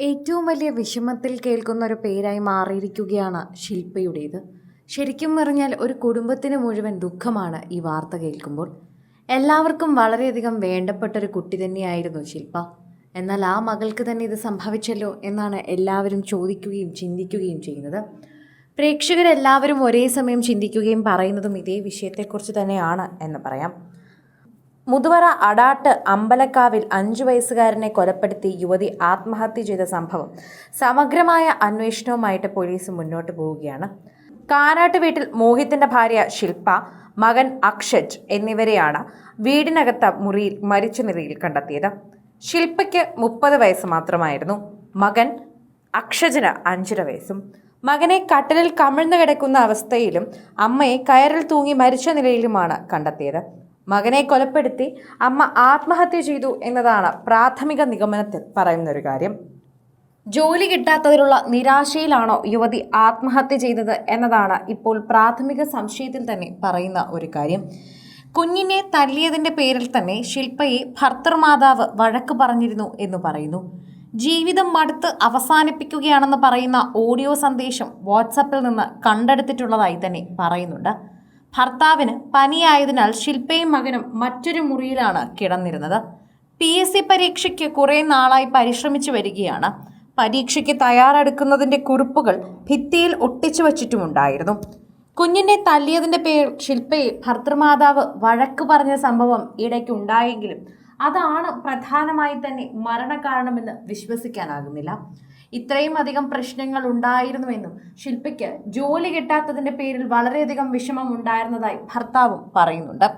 ഏറ്റവും വലിയ വിഷമത്തിൽ കേൾക്കുന്ന ഒരു പേരായി മാറിയിരിക്കുകയാണ് ശില്പയുടേത്. ശരിക്കും പറഞ്ഞാൽ ഒരു കുടുംബത്തിന് മുഴുവൻ ദുഃഖമാണ് ഈ വാർത്ത കേൾക്കുമ്പോൾ. എല്ലാവർക്കും വളരെയധികം വേണ്ടപ്പെട്ട ഒരു കുട്ടി തന്നെയായിരുന്നു ശില്പ. എന്നാൽ ആ മകൾക്ക് തന്നെ ഇത് സംഭവിച്ചല്ലോ എന്നാണ് എല്ലാവരും ചോദിക്കുകയും ചിന്തിക്കുകയും ചെയ്യുന്നത്. പ്രേക്ഷകരെല്ലാവരും ഒരേ സമയം ചിന്തിക്കുകയും പറയുന്നതും ഇതേ വിഷയത്തെക്കുറിച്ച് തന്നെയാണ് എന്ന് പറയാം. മുതുവറ അടാട്ട് അമ്പലക്കാവിൽ അഞ്ചു വയസ്സുകാരനെ കൊലപ്പെടുത്തി യുവതി ആത്മഹത്യ ചെയ്ത സംഭവം സമഗ്രമായ അന്വേഷണവുമായിട്ട് പോലീസ് മുന്നോട്ട് പോവുകയാണ്. കാനാട്ട് വീട്ടിൽ മോഹിത്തിന്റെ ഭാര്യ ശില്പ മകൻ അക്ഷജ് എന്നിവരെയാണ് വീടിനകത്ത മുറിയിൽ മരിച്ച നിലയിൽ കണ്ടെത്തിയത്. ശില്പയ്ക്ക് മുപ്പത് വയസ്സ് മാത്രമായിരുന്നു. മകൻ അക്ഷജന് അഞ്ചര വയസ്സും മകനെ കട്ടലിൽ കമിഴ്ന്നു കിടക്കുന്ന അവസ്ഥയിലും അമ്മയെ കയറിൽ തൂങ്ങി മരിച്ച നിലയിലുമാണ് കണ്ടെത്തിയത്. മകനെ കൊലപ്പെടുത്തി അമ്മ ആത്മഹത്യ ചെയ്തു എന്നതാണ് പ്രാഥമിക നിഗമനത്തിൽ പറയുന്ന ഒരു കാര്യം. ജോലി കിട്ടാത്തതിലുള്ള നിരാശയിലാണോ യുവതി ആത്മഹത്യ ചെയ്തത് എന്നതാണ് ഇപ്പോൾ പ്രാഥമിക സംശയത്തിൽ തന്നെ പറയുന്ന ഒരു കാര്യം. കുഞ്ഞിനെ തല്ലിയതിന്റെ പേരിൽ തന്നെ ശില്പയെ ഭർത്തൃമാതാവ് വഴക്ക് പറഞ്ഞിരുന്നു എന്ന് പറയുന്നു. ജീവിതം മടുത്ത് അവസാനിപ്പിക്കുകയാണെന്ന് പറയുന്ന ഓഡിയോ സന്ദേശം വാട്സപ്പിൽ നിന്ന് കണ്ടെടുത്തിട്ടുള്ളതായി തന്നെ പറയുന്നുണ്ട്. ഭർത്താവിന് പനിയായതിനാൽ ശില്പയും മകനും മറ്റൊരു മുറിയിലാണ് കിടന്നിരുന്നത്. പി എസ് സി പരീക്ഷയ്ക്ക് കുറേ നാളായി പരിശ്രമിച്ചു വരികയാണ്. പരീക്ഷയ്ക്ക് തയ്യാറെടുക്കുന്നതിന്റെ കുറിപ്പുകൾ ഭിത്തിയിൽ ഒട്ടിച്ചു വച്ചിട്ടുമുണ്ടായിരുന്നു. കുഞ്ഞിനെ തല്ലിയതിന്റെ പേർ ശില്പയെ ഭർത്തൃമാതാവ് വഴക്ക് പറഞ്ഞ സംഭവം ഇടയ്ക്കുണ്ടായെങ്കിലും അതാണ് പ്രധാനമായി തന്നെ മരണകാരണമെന്ന് വിശ്വസിക്കാനാകുന്നില്ല. ഇത്രയും അധികം പ്രശ്നങ്ങൾ ഉണ്ടായിരുന്നുവെന്നും ശില്പയ്ക്ക് ജോലി കിട്ടാത്തതിന്റെ പേരിൽ വളരെയധികം വിഷമം ഉണ്ടായിരുന്നതായി ഭർത്താവും പറയുന്നുണ്ട്.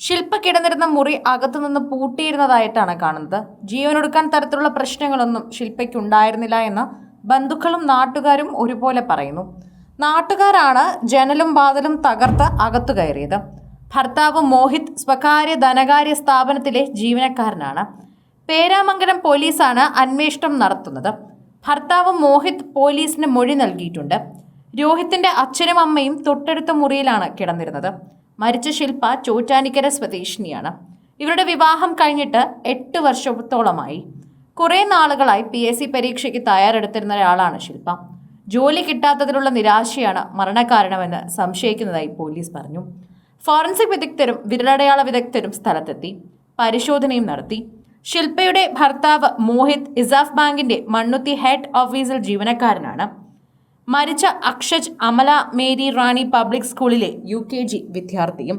ശില്പ കിടന്നിരുന്ന മുറി അകത്തുനിന്ന് പൂട്ടിയിരുന്നതായിട്ടാണ് കാണുന്നത്. ജീവനൊടുക്കാൻ തരത്തിലുള്ള പ്രശ്നങ്ങളൊന്നും ശില്പയ്ക്ക് ഉണ്ടായിരുന്നില്ല എന്ന് ബന്ധുക്കളും നാട്ടുകാരും ഒരുപോലെ പറയുന്നു. നാട്ടുകാരാണ് ജനലും വാതിലും തകർത്ത് അകത്തു കയറിയത്. ഭർത്താവ് മോഹിത് സ്വകാര്യ ധനകാര്യ സ്ഥാപനത്തിലെ ജീവനക്കാരനാണ്. പേരാമംഗലം പോലീസാണ് അന്വേഷണം നടത്തുന്നത്. ഭർത്താവ് മോഹിത് പോലീസിന് മൊഴി നൽകിയിട്ടുണ്ട്. രോഹിത്തിന്റെ അച്ഛനും അമ്മയും തൊട്ടടുത്ത മുറിയിലാണ് കിടന്നിരുന്നത്. മരിച്ച ശില്പ ചോറ്റാനിക്കര സ്വദേശിനിയാണ്. ഇവരുടെ വിവാഹം കഴിഞ്ഞിട്ട് എട്ട് വർഷത്തോളമായി. കുറേ നാളുകളായി പി എസ് സി പരീക്ഷയ്ക്ക് തയ്യാറെടുത്തിരുന്ന ഒരാളാണ് ശില്പ. ജോലി കിട്ടാത്തതിലുള്ള നിരാശയാണ് മരണകാരണമെന്ന് സംശയിക്കുന്നതായി പോലീസ് പറഞ്ഞു. ഫോറൻസിക് വിദഗ്ധരും വിരലടയാള വിദഗ്ധരും സ്ഥലത്തെത്തി. പരിശോധനയും നടത്തി. ശില്പയുടെ ഭർത്താവ് മോഹിത് ഇസാഫ് ബാങ്കിന്റെ മണ്ണുത്തി ഹെഡ് ഓഫീസിൽ ജീവനക്കാരനാണ്. മരിച്ച അക്ഷജ് അമല മേരി റാണി പബ്ലിക് സ്കൂളിലെ യു കെ ജി വിദ്യാർത്ഥിയും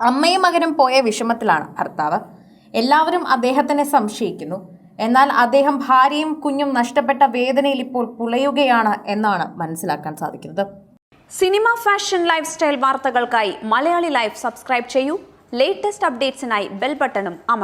അമ്മയും മകനും പോയ വിഷമത്തിലാണ് ഭർത്താവ്. എല്ലാവരും അദ്ദേഹത്തിനെ സംശയിക്കുന്നു. എന്നാൽ അദ്ദേഹം ഭാര്യയും കുഞ്ഞും നഷ്ടപ്പെട്ട വേദനയിൽ ഇപ്പോൾ പുളയുകയാണ് എന്നാണ് മനസ്സിലാക്കാൻ സാധിക്കുന്നത്. സിനിമ ഫാഷൻ ലൈഫ് സ്റ്റൈൽ വാർത്തകൾക്കായി മലയാളി ലൈഫ് സബ്സ്ക്രൈബ് ചെയ്യൂ. ലേറ്റസ്റ്റ് അപ്ഡേറ്റ്സിനായി ബെൽ ബട്ടണും അമർ